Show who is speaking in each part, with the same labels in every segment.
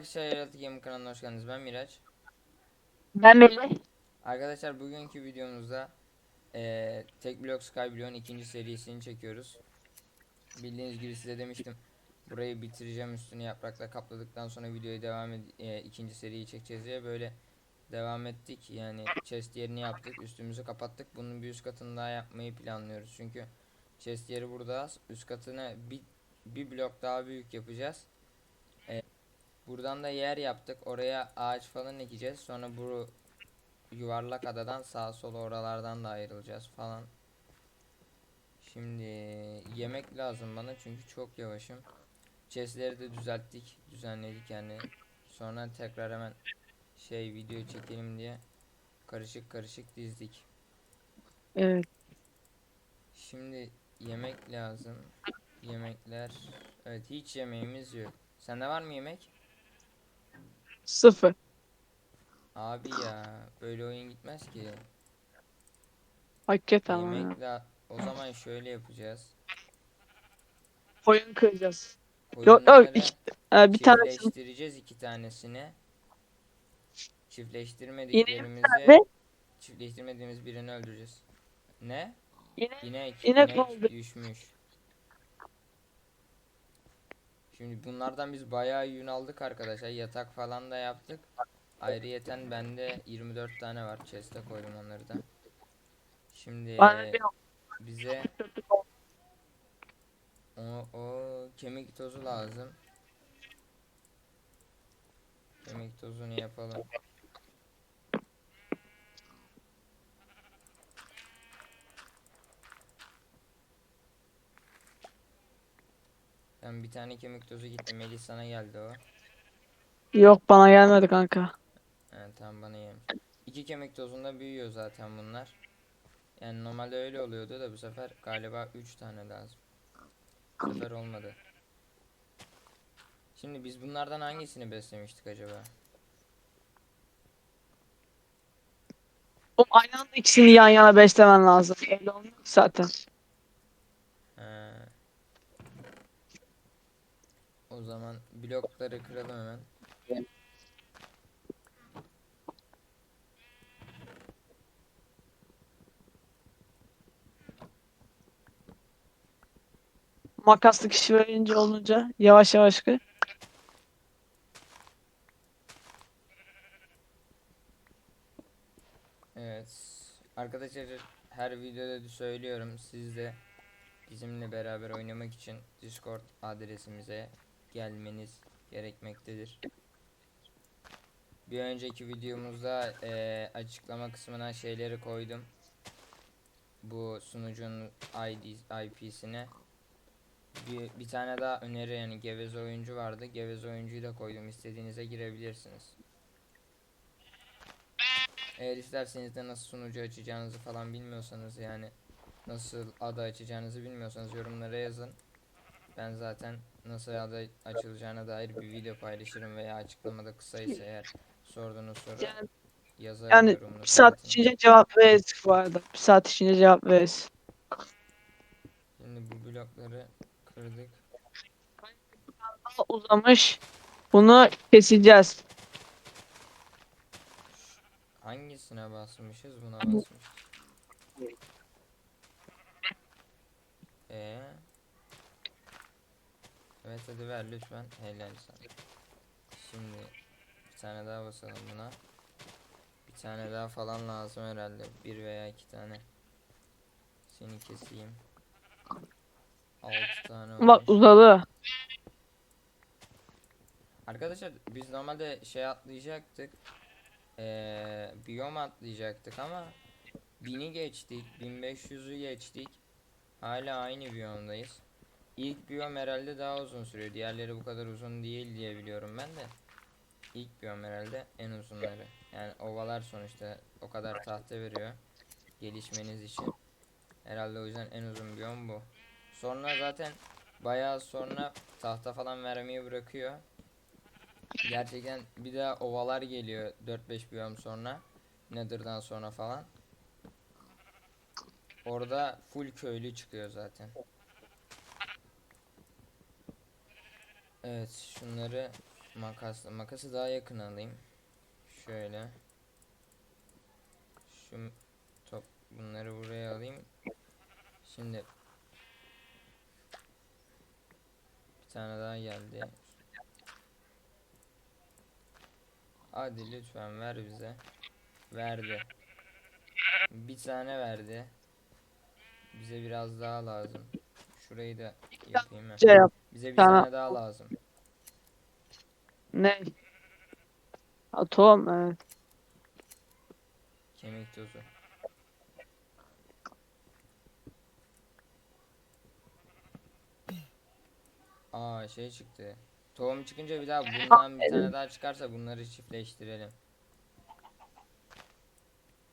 Speaker 1: Arkadaşlar Yaratık Game kanalına hoş geldiniz. Ben Miraç.
Speaker 2: Ben Melih.
Speaker 1: Arkadaşlar bugünkü videomuzda eee Tek Block Skyblock'un ikinci serisini çekiyoruz. Bildiğiniz gibi size demiştim. Burayı bitireceğim üstünü yaprakla kapladıktan sonra videoyu devam ed eee, ikinci seriyi çekeceğiz diye böyle devam ettik. Yani chest yerini yaptık, üstümüzü kapattık. Bunun bir üst katını daha yapmayı planlıyoruz. Çünkü chest yeri burada. Üst katını bir, bir blok daha büyük yapacağız. Buradan da yer yaptık. Oraya ağaç falan ekeceğiz. Sonra bu yuvarlak adadan sağa sola oralardan da ayrılacağız falan. Şimdi yemek lazım bana çünkü çok yavaşım. Chest'leri de düzelttik, düzenledik yani. Sonra tekrar hemen şey video çekelim diye karışık karışık dizdik.
Speaker 2: Evet.
Speaker 1: Şimdi yemek lazım. Yemekler. Evet hiç yemeğimiz yok. Sende var mı yemek?
Speaker 2: Sıfır.
Speaker 1: Abi ya böyle oyun gitmez ki.
Speaker 2: Hakikaten ama ya.
Speaker 1: O zaman şöyle yapacağız.
Speaker 2: Koyun kıracağız. Yok yok iki, e, bir tanesini
Speaker 1: çiftleştireceğiz iki tanesini. Çiftleştirmediklerimizi
Speaker 2: nerede?
Speaker 1: çiftleştirmediğimiz birini öldüreceğiz. Ne?
Speaker 2: yine
Speaker 1: İnek,
Speaker 2: İnek
Speaker 1: inek
Speaker 2: oldu.
Speaker 1: düşmüş. Şimdi bunlardan biz bayağı yün aldık arkadaşlar. Yatak falan da yaptık. Ayrıyeten bende 24 tane var. Chest'e koydum onları da. Şimdi
Speaker 2: bir
Speaker 1: bize o, o kemik tozu lazım. Kemik tozunu yapalım. Bir tane kemik tozu gitti. Melih sana geldi o.
Speaker 2: yok bana gelmedi kanka.
Speaker 1: Evet tamam bana yemiş. İki kemik tozunda büyüyor zaten bunlar. Yani normalde öyle oluyordu da bu sefer galiba 3 tane lazım. Bu sefer olmadı. Şimdi biz bunlardan hangisini beslemiştik acaba?
Speaker 2: Oğlum aynı anda ikisini yan yana beslemen lazım. Öyle olmuyor ki zaten.
Speaker 1: O zaman blokları kıralım hemen.
Speaker 2: Makaslı kişi verince olunca yavaş yavaş kır.
Speaker 1: Evet. Arkadaşlar her videoda da söylüyorum. Siz de bizimle beraber oynamak için Discord adresimize gelmeniz gerekmektedir. Bir önceki videomuzda eee, açıklama kısmına şeyleri koydum. Bu sunucunun ID, IP'sine. Bir, bir tane daha öneri yani geveze oyuncu vardı. Geveze oyuncuyu da koydum. İstediğinize girebilirsiniz. Eğer isterseniz de nasıl sunucu açacağınızı falan bilmiyorsanız yani nasıl ada açacağınızı bilmiyorsanız yorumlara yazın. Ben zaten nasıl açılacağına dair bir video paylaşırım veya açıklamada kısaysa eğer sorduğunuz soru
Speaker 2: Yani,
Speaker 1: yazarım
Speaker 2: yani bir saat
Speaker 1: zaten.
Speaker 2: içince cevap veririz bu arada. Bir saat içince cevap veririz.
Speaker 1: Şimdi bu blokları kırdık.
Speaker 2: Daha uzamış. Bunu keseceğiz.
Speaker 1: Hangisine basmışız? Buna basmışız. Ee? Evet hadi ver lütfen. Sana. Şimdi bir tane daha basalım buna. Bir tane daha falan lazım herhalde. Bir veya iki tane. Seni keseyim. Altı tane
Speaker 2: Bak
Speaker 1: olmuş.
Speaker 2: uzadı.
Speaker 1: Arkadaşlar biz normalde şey atlayacaktık. Eee biyom atlayacaktık ama 1000'i geçtik, 1500'ü geçtik. Hala aynı biyomdayız. İlk biyom herhalde daha uzun sürüyor. Diğerleri bu kadar uzun değil diye biliyorum ben de. İlk biyom herhalde en uzunları. Yani ovalar sonuçta o kadar tahta veriyor. Gelişmeniz için. Herhalde o yüzden en uzun biyom bu. Sonra zaten bayağı sonra tahta falan vermeyi bırakıyor. Gerçekten bir daha ovalar geliyor 4-5 biyom sonra. Nether'dan sonra falan. Orada full köylü çıkıyor zaten. Evet şunları Makasla makası daha yakın alayım. Şöyle. Şu top bunları buraya alayım. Şimdi bir tane daha geldi. Hadi lütfen ver bize. Verdi. Bir tane verdi. Bize biraz daha lazım. Şurayı da yapayım?
Speaker 2: Şey yap.
Speaker 1: Bize bir
Speaker 2: Sana-
Speaker 1: tane daha lazım.
Speaker 2: Ne? Atom evet.
Speaker 1: Kemik tozu. Aa şey çıktı. Tohum çıkınca bir daha bundan bir tane daha çıkarsa bunları çiftleştirelim.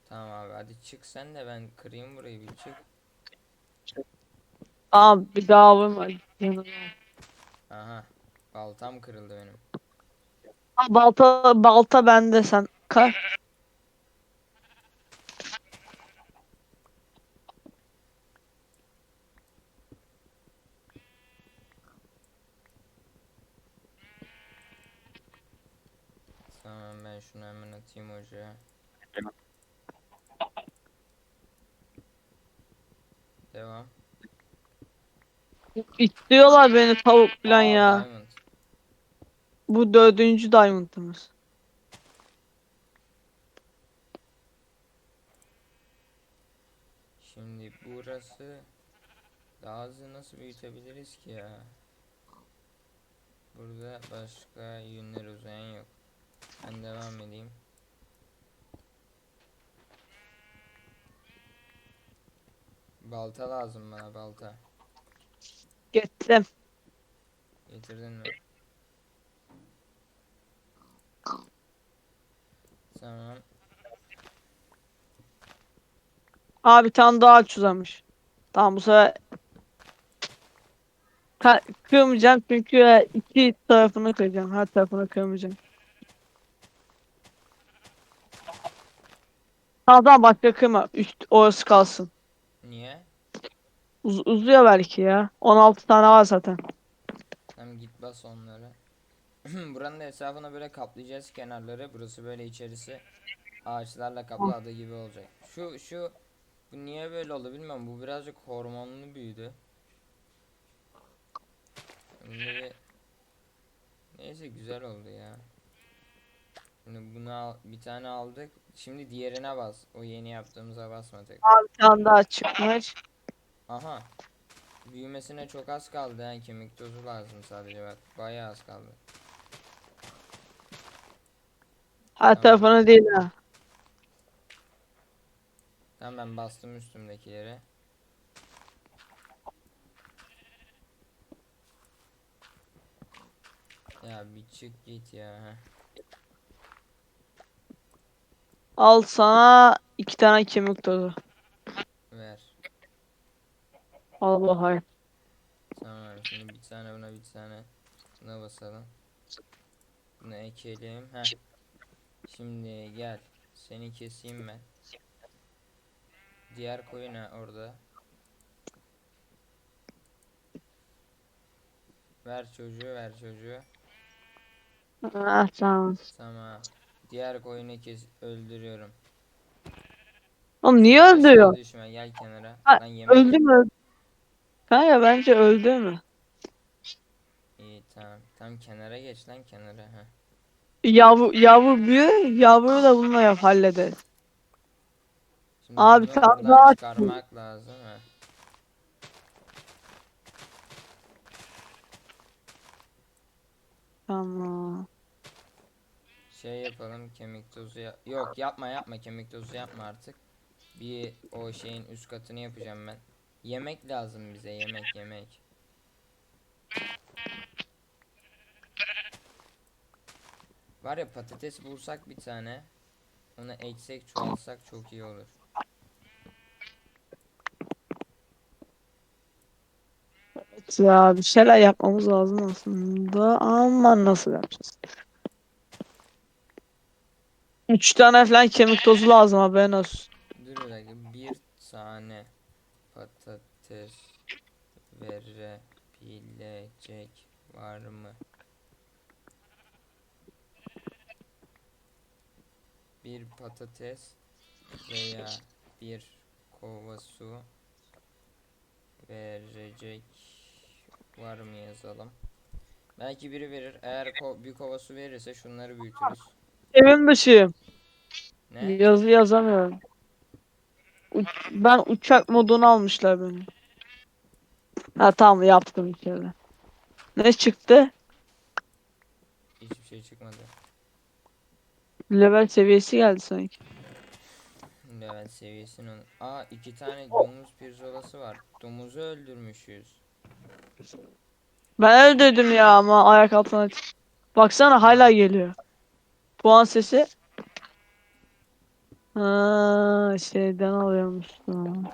Speaker 1: Tamam abi hadi çık sen de ben kırayım burayı bir çık.
Speaker 2: Aa bir daha vurma.
Speaker 1: Aha. Baltam kırıldı benim.
Speaker 2: Aa, balta balta bende sen. Ka
Speaker 1: Tamam ben şunu hemen atayım ocağa. Devam.
Speaker 2: İstiyorlar beni tavuk falan ya.
Speaker 1: diamond.
Speaker 2: Bu dördüncü diamond'ımız.
Speaker 1: Şimdi burası daha hızlı nasıl büyütebiliriz ki ya? Burada başka yünler uzayan yok. Ben devam edeyim. Balta lazım bana balta.
Speaker 2: Getirdim.
Speaker 1: Getirdin mi? Tamam.
Speaker 2: Aa bir tane daha ağaç uzamış. Tamam bu sefer Ka kırmayacağım çünkü e, iki tarafını kıracağım. Her tarafını kırmayacağım. Tamam tamam başka kırma. Üst orası kalsın.
Speaker 1: Niye?
Speaker 2: Uz- uzuyor belki ya. 16 tane var zaten.
Speaker 1: Tamam git bas onları. Buranın da etrafına böyle kaplayacağız kenarları. Burası böyle içerisi ağaçlarla kaplı ada gibi olacak. Şu şu bu niye böyle oldu bilmiyorum. Bu birazcık hormonlu büyüdü. Bir... Neyse güzel oldu ya. Şimdi bunu al, bir tane aldık. Şimdi diğerine bas. O yeni yaptığımıza basma tekrar.
Speaker 2: Bir tane daha çıkmış.
Speaker 1: Aha. Büyümesine çok az kaldı. Yani kemik tozu lazım sadece bak. Bayağı az kaldı.
Speaker 2: Her tarafını değil ha.
Speaker 1: Tamam ben bastım üstümdekileri. Ya bir çık git ya.
Speaker 2: Al sana iki tane kemik tozu.
Speaker 1: Ver.
Speaker 2: Al bakayım.
Speaker 1: Tamam şimdi bir tane buna bir tane buna basalım. Bunu ekelim. Heh. Şimdi gel. Seni keseyim ben. Diğer koyun ha orada. Ver çocuğu ver çocuğu.
Speaker 2: Ah tamam.
Speaker 1: Tamam. Diğer koyunu kes öldürüyorum.
Speaker 2: Oğlum niye öldürüyor?
Speaker 1: Düşme gel kenara.
Speaker 2: Ha,
Speaker 1: Lan yemek
Speaker 2: Öldü mü? Kanka bence öldü mü?
Speaker 1: İyi tamam. Tam kenara geç lan kenara. ha.
Speaker 2: Yavru, yavru büyür, yavruyu da bununla yap hallederiz.
Speaker 1: Şimdi
Speaker 2: Abi,
Speaker 1: bunu
Speaker 2: tam
Speaker 1: buradan
Speaker 2: daha-
Speaker 1: çıkarmak lazım ha.
Speaker 2: Tamam.
Speaker 1: Şey yapalım kemik tozu ya- Yok yapma yapma kemik tozu yapma artık. Bir o şeyin üst katını yapacağım ben. Yemek lazım bize yemek yemek. Var ya patates bulsak bir tane. Onu eksek çoğaltsak çok iyi olur.
Speaker 2: Evet ya bir şeyler yapmamız lazım aslında ama nasıl yapacağız? Üç tane falan kemik tozu lazım haberin olsun.
Speaker 1: Dur bir dakika bir tane Tır verebilecek var mı? Bir patates veya bir kova su verecek var mı yazalım. Belki biri verir. Eğer ko bir kova su verirse şunları büyütürüz.
Speaker 2: Evin başı.
Speaker 1: Ne?
Speaker 2: Yazı yazamıyorum. Uç ben uçak modunu almışlar beni. Ha tamam yaptım bir kere. Ne çıktı?
Speaker 1: Hiçbir şey çıkmadı.
Speaker 2: Level seviyesi geldi sanki.
Speaker 1: Level seviyesini. Aa iki tane domuz pirzolası var. Domuzu öldürmüşüz.
Speaker 2: Ben öldürdüm ya ama ayak altına. Baksana hala geliyor. Puan sesi. Ha, şeyden alıyormuşsun.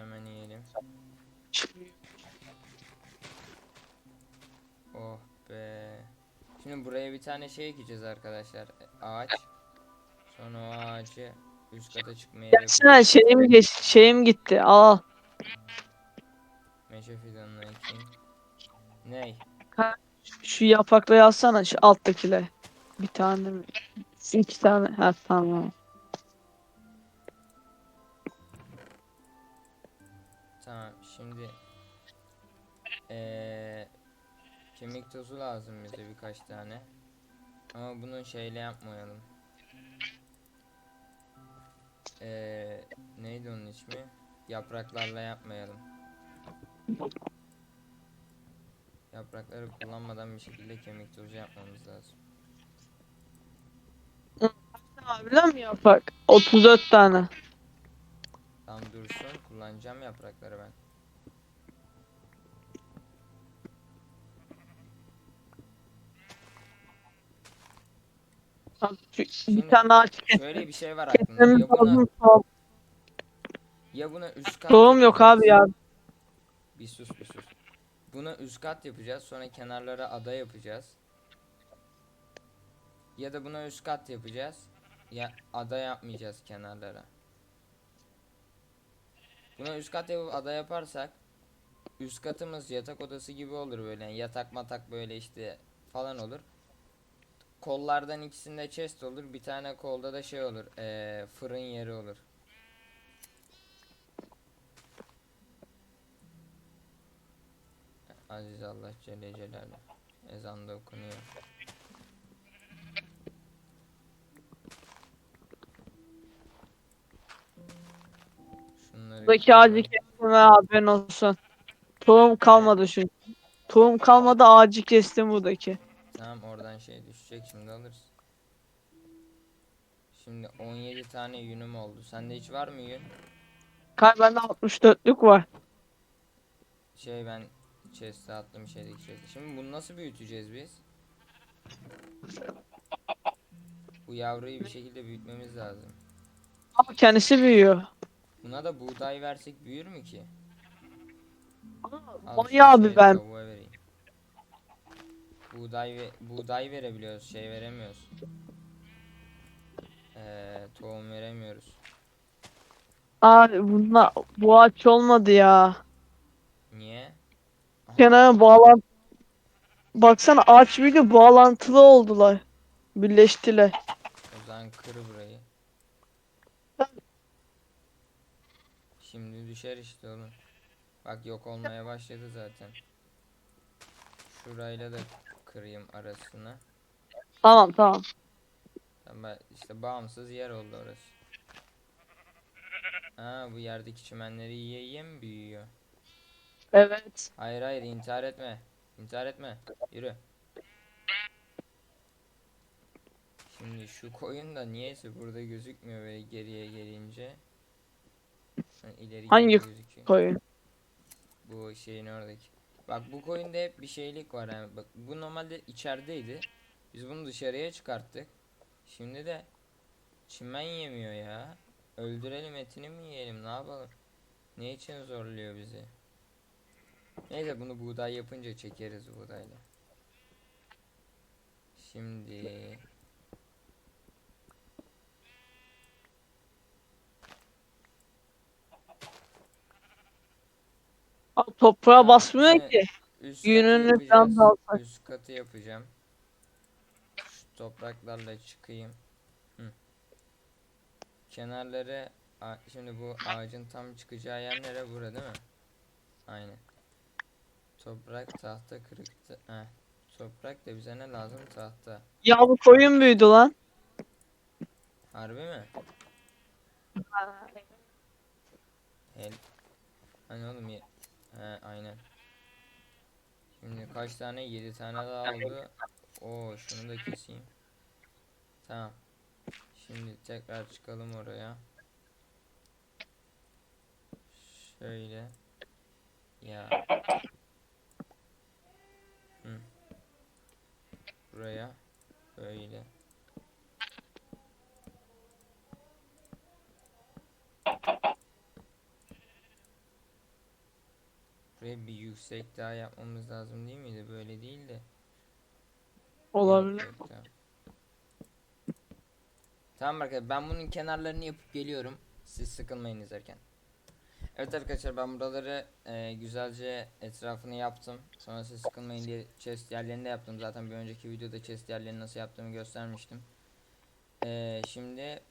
Speaker 1: Hemen yiyelim. Oh be. Şimdi buraya bir tane şey ekeceğiz arkadaşlar. Ağaç. Sonra o ağacı üst kata çıkmaya
Speaker 2: Baksana şeyim geç, şeyim gitti. Al.
Speaker 1: Meşe fidanını ekeyim. Ney?
Speaker 2: Şu yaprakları alsana şu alttakiler. Bir tane mi? İki tane. Ha. Tamam
Speaker 1: eee kemik tozu lazım bize birkaç tane. Ama bunu şeyle yapmayalım. Eee neydi onun ismi? Yapraklarla yapmayalım. Yaprakları kullanmadan bir şekilde kemik tozu yapmamız lazım.
Speaker 2: Biliyor musun yaprak? 34 tane.
Speaker 1: Tam dursun kullanacağım yaprakları ben. Şimdi
Speaker 2: bir tane ağaç kes.
Speaker 1: Şöyle bir şey var aklımda. Ya buna.
Speaker 2: Tohum-
Speaker 1: ya buna üst kat
Speaker 2: Tohum yok abi ya.
Speaker 1: Bir sus bir sus. Buna üst kat yapacağız. Sonra kenarlara ada yapacağız. Ya da buna üst kat yapacağız. Ya ada yapmayacağız kenarlara. Buna üst kat yapıp ada yaparsak üst katımız yatak odası gibi olur böyle. Yani yatak matak böyle işte falan olur. Kollardan ikisinde chest olur. Bir tane kolda da şey olur. eee, fırın yeri olur. Aziz Allah Celle Celaluhu. Ezan da okunuyor. Şunları
Speaker 2: Buradaki kestim ha haberin olsun. Tohum kalmadı çünkü. Tohum kalmadı ağacı kestim buradaki.
Speaker 1: Tamam oradan şey düşecek şimdi alırız. Şimdi 17 tane yünüm oldu. Sende hiç var mı yün?
Speaker 2: Kay bende 64'lük var.
Speaker 1: Şey ben chest'e attım şeydeki chest'e. Şimdi bunu nasıl büyüteceğiz biz? Bu yavruyu bir şekilde büyütmemiz lazım.
Speaker 2: Ama kendisi büyüyor.
Speaker 1: Buna da buğday versek büyür mü ki? Al
Speaker 2: Vay
Speaker 1: şu
Speaker 2: abi
Speaker 1: şeyi
Speaker 2: ben.
Speaker 1: vereyim. Buğday ve buğday verebiliyoruz, şey veremiyoruz. Ee, tohum veremiyoruz.
Speaker 2: Abi bunlar bu ağaç olmadı ya.
Speaker 1: Niye?
Speaker 2: Kenara bağlan. Baksana ağaç büyüdü bağlantılı oldular. Birleştiler.
Speaker 1: o zaman kır burayı. Şimdi düşer işte oğlum. Bak yok olmaya başladı zaten. Şurayla da kırayım arasına.
Speaker 2: Tamam tamam.
Speaker 1: Tamam işte bağımsız yer oldu orası. Ha bu yerdeki çimenleri yiye yiye mi büyüyor?
Speaker 2: Evet.
Speaker 1: Hayır hayır intihar etme. İntihar etme. Yürü. Şimdi şu koyun da niyeyse burada gözükmüyor böyle geriye gelince. Ha, ileri
Speaker 2: Hangi
Speaker 1: gözüküyor.
Speaker 2: Koyun.
Speaker 1: Bu şeyin oradaki. Bak bu koyunda hep bir şeylik var yani. Bak bu normalde içerideydi. Biz bunu dışarıya çıkarttık. Şimdi de çimen yemiyor ya. Öldürelim etini mi yiyelim ne yapalım? Ne için zorluyor bizi? Neyse bunu buğday yapınca çekeriz buğdayla. Şimdi
Speaker 2: Abi Toprağa basmıyor ki.
Speaker 1: Üst
Speaker 2: Yününü
Speaker 1: katı
Speaker 2: falan
Speaker 1: yapacağız.
Speaker 2: da alsak.
Speaker 1: Üst katı yapacağım. Şu topraklarla çıkayım. Hı. Kenarları a- şimdi bu ağacın tam çıkacağı yer nere? Bura değil mi? Aynen. Toprak, tahta, kırıktı. Heh. Toprak da bize ne lazım? Tahta.
Speaker 2: Ya bu koyun büyüdü lan.
Speaker 1: Harbi mi? El. Hani oğlum ye. He aynen. Şimdi kaç tane? 7 tane daha oldu. Oo şunu da keseyim. Tamam. Şimdi tekrar çıkalım oraya. Şöyle. Ya. Hı. Buraya. Böyle. Buraya bir yüksek daha yapmamız lazım değil miydi? Böyle değil de.
Speaker 2: Olabilir.
Speaker 1: tamam. Tamam arkadaşlar ben bunun kenarlarını yapıp geliyorum. Siz sıkılmayın izlerken. Evet arkadaşlar ben buraları e, güzelce etrafını yaptım. Sonra siz sıkılmayın diye chest yerlerini de yaptım. Zaten bir önceki videoda chest yerlerini nasıl yaptığımı göstermiştim. E, şimdi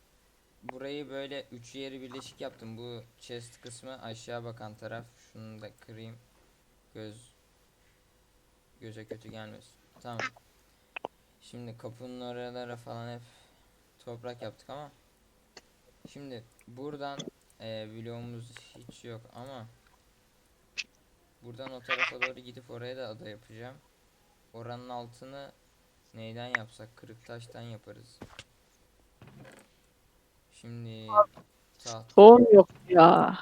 Speaker 1: burayı böyle üç yeri birleşik yaptım. Bu chest kısmı aşağı bakan taraf. Şunu da kırayım. Göz göze kötü gelmesin. Tamam. Şimdi kapının oralara falan hep toprak yaptık ama şimdi buradan e, bloğumuz hiç yok ama buradan o tarafa doğru gidip oraya da ada yapacağım. Oranın altını neyden yapsak? Kırık taştan yaparız. Şimdi taht
Speaker 2: Tohum yok ya.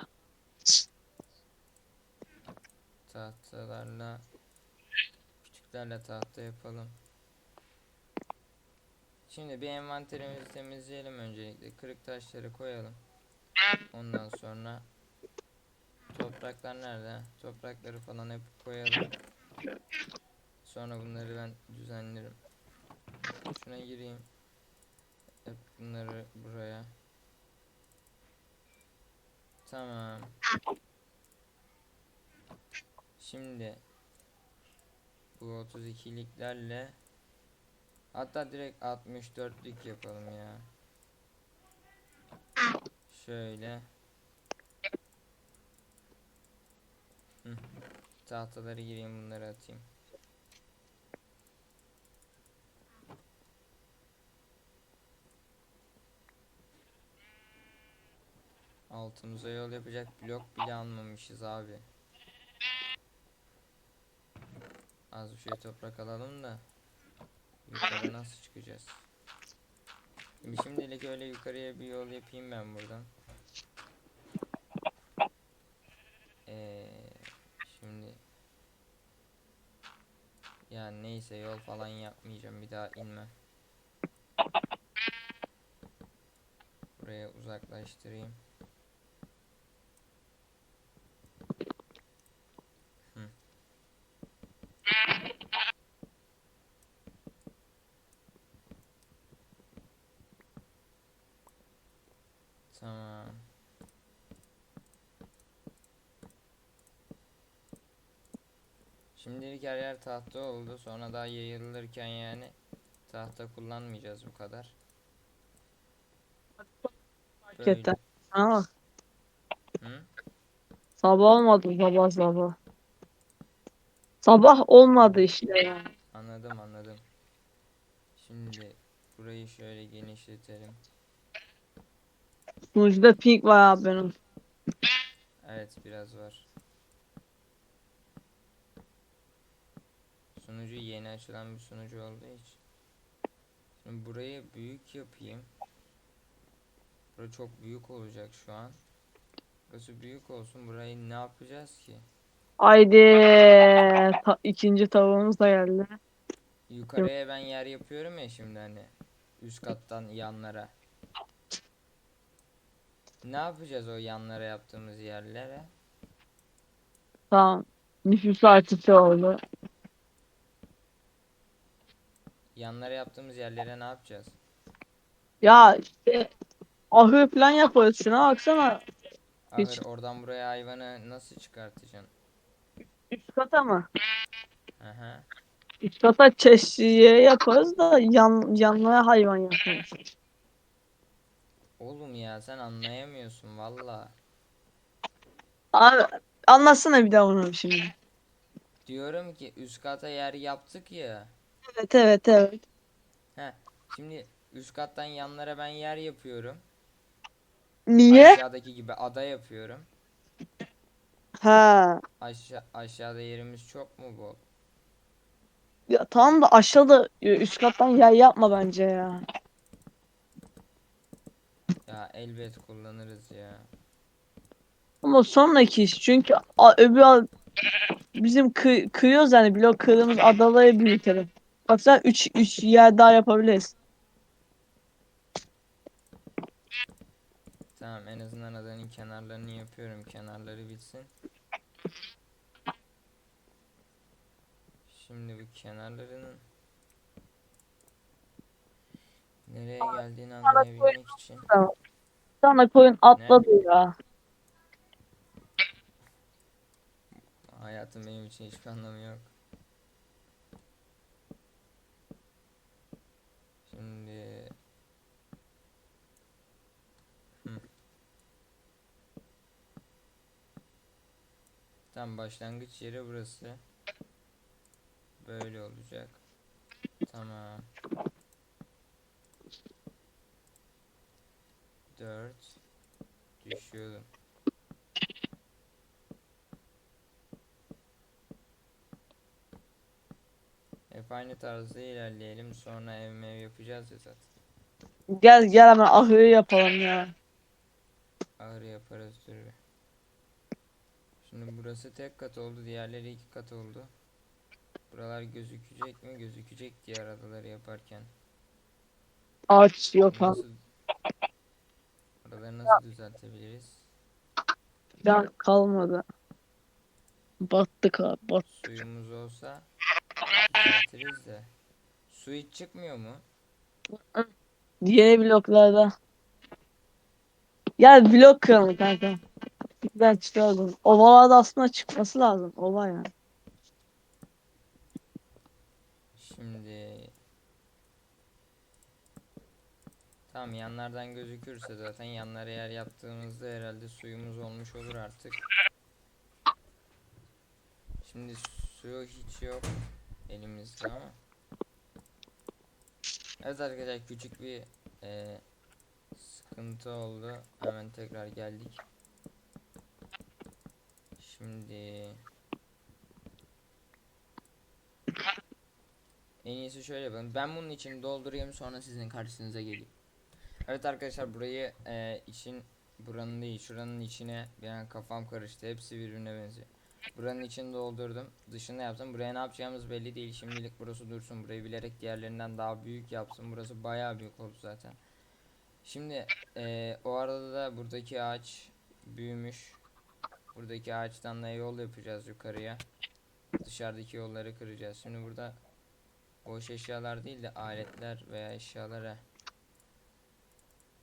Speaker 1: Tahtalarla küçüklerle tahta yapalım. Şimdi bir envanterimizi temizleyelim öncelikle. Kırık taşları koyalım. Ondan sonra topraklar nerede? Toprakları falan hep koyalım. Sonra bunları ben düzenlerim. Şuna gireyim. Hep bunları buraya. Tamam. Şimdi bu 32'liklerle hatta direkt 64'lük yapalım ya. Şöyle. Hı. Tahtaları gireyim bunları atayım. Altımıza yol yapacak blok bile almamışız abi. Az bir şey toprak alalım da yukarı nasıl çıkacağız? Şimdi şimdilik öyle yukarıya bir yol yapayım ben buradan. Ee, şimdi ya neyse yol falan yapmayacağım bir daha inmem. Buraya uzaklaştırayım. Hı. Tamam. Her yer tahta oldu. Sonra daha yayılırken yani tahta kullanmayacağız bu kadar.
Speaker 2: Hakikaten. Ha,
Speaker 1: Hı?
Speaker 2: sabah olmadı sabah sabah. Sabah olmadı işte.
Speaker 1: Anladım anladım. Şimdi burayı şöyle genişletelim.
Speaker 2: Sunucuda ping var abi benim.
Speaker 1: Evet biraz var. Sunucu yeni açılan bir sunucu olduğu için. Şimdi burayı büyük yapayım. Burası çok büyük olacak şu an. Burası büyük olsun. Burayı ne yapacağız ki?
Speaker 2: Haydi. Ta- ikinci tavuğumuz da geldi.
Speaker 1: Yukarıya ben yer yapıyorum ya şimdi hani. Üst kattan yanlara. Ne yapacağız o yanlara yaptığımız yerlere?
Speaker 2: Tamam. Nüfus artışı oldu.
Speaker 1: Yanlara yaptığımız yerlere ne yapacağız?
Speaker 2: Ya işte ahır falan yaparız. Şuna baksana.
Speaker 1: Ahır
Speaker 2: Hiç-
Speaker 1: oradan buraya hayvanı nasıl çıkartacaksın?
Speaker 2: Üst kata mı?
Speaker 1: Aha.
Speaker 2: Üst kata çeşiye yaparız da yan, yanlara hayvan yaparız.
Speaker 1: Oğlum ya sen anlayamıyorsun valla.
Speaker 2: Abi anlatsana bir daha onu şimdi.
Speaker 1: Diyorum ki üst kata yer yaptık ya.
Speaker 2: Evet evet evet.
Speaker 1: Şimdi üst kattan yanlara ben yer yapıyorum.
Speaker 2: Niye?
Speaker 1: Aşağıdaki gibi ada yapıyorum.
Speaker 2: Ha.
Speaker 1: Aşağı aşağıda yerimiz çok mu bol?
Speaker 2: Ya tamam da aşağıda e, üst kattan yer yapma bence ya.
Speaker 1: Ya elbet kullanırız ya.
Speaker 2: Ama sonraki iş çünkü a, öbür a- bizim kı, kıyıyoruz yani blok kırdığımız adaları büyütelim. Baksana 3 3 yer daha yapabiliriz.
Speaker 1: Tamam en azından adanın kenarlarını yapıyorum. Kenarları bitsin. Şimdi bu kenarlarının nereye geldiğini anlayabilmek için
Speaker 2: tane koyun atladı ya.
Speaker 1: hayatım benim için hiçbir anlamı yok. Şimdi. Tam başlangıç yeri burası. Böyle olacak. Tamam. 4 düşüyorum. Hep aynı tarzda ilerleyelim. Sonra ev mev yapacağız ya zaten.
Speaker 2: Gel gel hemen ahırı yapalım ya.
Speaker 1: Ağır yaparız dur. bir. Şimdi burası tek kat oldu. Diğerleri iki kat oldu. Buralar gözükecek mi? Gözükecek diğer adaları yaparken.
Speaker 2: Ağaç yok ha.
Speaker 1: Nasıl... Nasıl düzeltebiliriz?
Speaker 2: Plan kalmadı. Battık abi bat.
Speaker 1: Suyumuz olsa düzeltiriz de. Su hiç çıkmıyor mu?
Speaker 2: Yeni bloklarda. Gel blok kıralım kanka. Ben çıkardım. Ovalarda aslında çıkması lazım. Ova yani.
Speaker 1: Şimdi Tamam yanlardan gözükürse zaten yanlara yer yaptığımızda herhalde suyumuz olmuş olur artık. Şimdi suyu hiç yok elimizde ama. Evet arkadaşlar küçük bir eee, sıkıntı oldu. Hemen tekrar geldik. Şimdi En iyisi şöyle yapalım. Ben bunun için doldurayım sonra sizin karşınıza geleyim. Evet arkadaşlar burayı e, için buranın değil şuranın içine bir an kafam karıştı. Hepsi birbirine benziyor. Buranın içini doldurdum. Dışını yaptım. Buraya ne yapacağımız belli değil. Şimdilik burası dursun. Burayı bilerek diğerlerinden daha büyük yapsın. Burası bayağı büyük oldu zaten. Şimdi e, o arada da buradaki ağaç büyümüş. Buradaki ağaçtan da yol yapacağız yukarıya. Dışarıdaki yolları kıracağız. Şimdi burada boş eşyalar değil de aletler veya eşyalara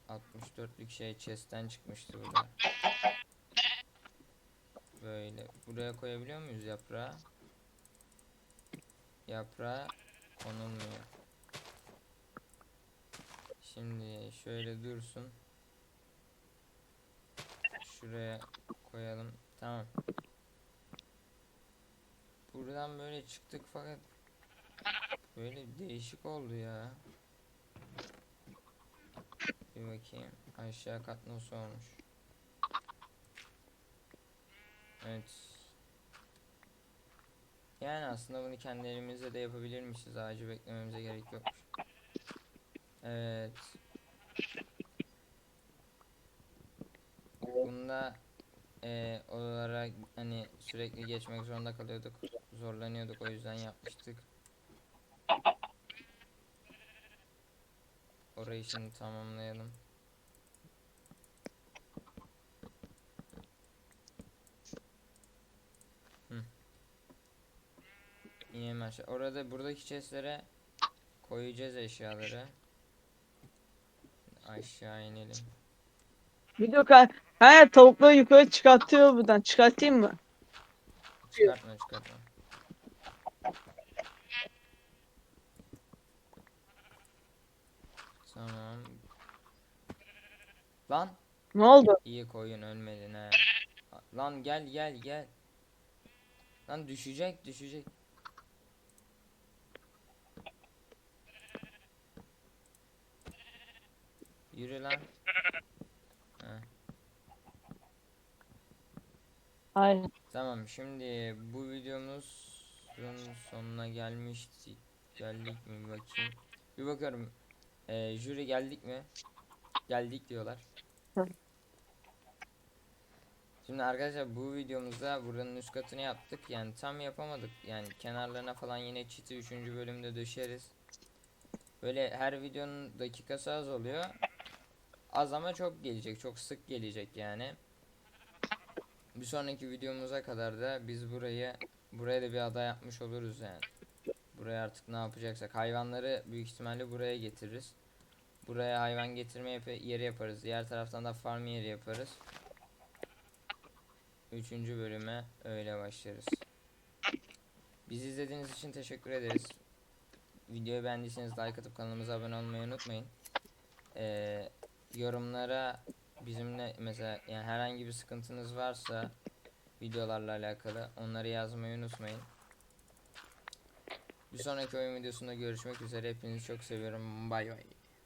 Speaker 1: 64'lük şey chest'ten çıkmıştı burada. Böyle buraya koyabiliyor muyuz yaprağı? Yaprağı konulmuyor. Şimdi şöyle dursun. Şuraya koyalım. Tamam. Buradan böyle çıktık fakat böyle değişik oldu ya. Bir bakayım. Aşağı kat nasıl olmuş? Evet. Yani aslında bunu kendi elimizle de yapabilirmişiz. Ağacı beklememize gerek yokmuş. Evet. Bunda eee odalara hani sürekli geçmek zorunda kalıyorduk. Zorlanıyorduk o yüzden yapmıştık. Orayı şimdi tamamlayalım. Hı. Aşağı. Orada buradaki chestlere koyacağız eşyaları. Aşağı inelim.
Speaker 2: Video kan. Ha tavukları yukarı çıkartıyor buradan. Çıkartayım mı?
Speaker 1: çıkartma çıkartma. Tamam. Lan
Speaker 2: Ne oldu?
Speaker 1: iyi koyun ölmedin he. Lan gel gel gel. Lan düşecek düşecek. Yürü lan.
Speaker 2: Hayır.
Speaker 1: Tamam şimdi bu videomuzun sonuna gelmiştik. Geldik mi bakayım. Bir bakarım. Ee, jüri geldik mi? Geldik diyorlar. Şimdi arkadaşlar bu videomuzda buranın üst katını yaptık. Yani tam yapamadık. Yani kenarlarına falan yine çiti 3. bölümde döşeriz. Böyle her videonun dakikası az oluyor. Az ama çok gelecek. Çok sık gelecek yani. Bir sonraki videomuza kadar da biz burayı buraya da bir ada yapmış oluruz yani. Buraya artık ne yapacaksak hayvanları büyük ihtimalle buraya getiririz. Buraya hayvan getirme yeri yaparız. Diğer taraftan da farm yeri yaparız. Üçüncü bölüme öyle başlarız. Bizi izlediğiniz için teşekkür ederiz. Videoyu beğendiyseniz like atıp kanalımıza abone olmayı unutmayın. Ee, yorumlara bizimle mesela yani herhangi bir sıkıntınız varsa videolarla alakalı onları yazmayı unutmayın. Bir sonraki oyun videosunda görüşmek üzere. Hepinizi çok seviyorum. Bay bay.